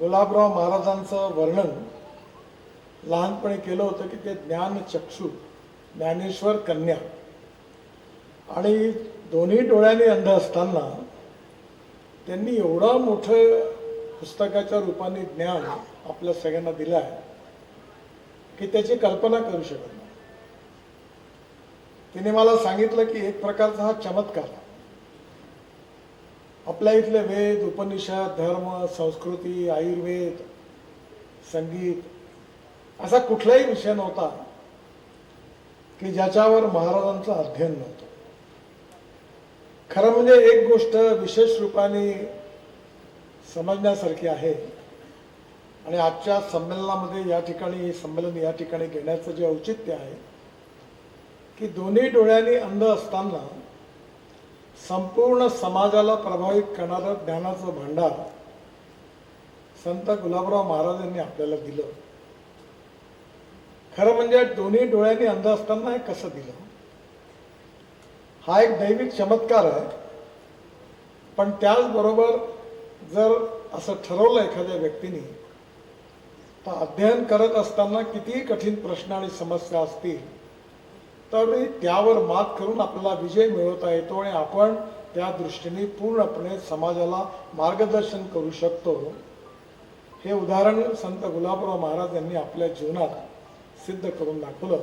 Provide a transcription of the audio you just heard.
गुलाबराव महाराजांचं वर्णन लहानपणी केलं होतं की ते ज्ञान चक्षू ज्ञानेश्वर कन्या आणि दोन्ही डोळ्यांनी अंध असताना त्यांनी एवढं मोठं पुस्तकाच्या रूपाने ज्ञान आपल्या सगळ्यांना दिलं आहे की त्याची कल्पना करू शकत नाही तिने मला सांगितलं की एक प्रकारचा हा चमत्कार आहे. आपल्या इथले वेद उपनिषद धर्म संस्कृती आयुर्वेद संगीत असा कुठलाही विषय नव्हता की ज्याच्यावर महाराजांचं अध्ययन नव्हतं. खरं म्हणजे एक गोष्ट विशेष रूपाने समजण्यासारखी आहे. आणि आजच्या संमेलनामध्ये या ठिकाणी संमेलन या ठिकाणी घेण्याचं जे औचित्य आहे की दोन्ही डोळ्यांनी अंध असताना संपूर्ण समाजाला प्रभावित करणारं ज्ञानाचं भांडार संत गुलाबराव महाराजांनी आपल्याला दिलं. खरं म्हणजे दोन्ही डोळ्यांनी अंध असताना हे कसं दिलं? हा एक दैविक चमत्कार आहे. पण त्याचबरोबर जर असं ठरवलं एखाद्या व्यक्तीने तर अध्ययन करत असताना कितीही कठीण प्रश्न आणि समस्या असतील तरी त्यावर मात करून आपल्याला विजय मिळवता येतो आणि आपण त्या दृष्टीने पूर्णपणे समाजाला मार्गदर्शन करू शकतो. हे उदाहरण संत गुलाबराव महाराज यांनी आपल्या जीवनात सिद्ध करून दाखवलं.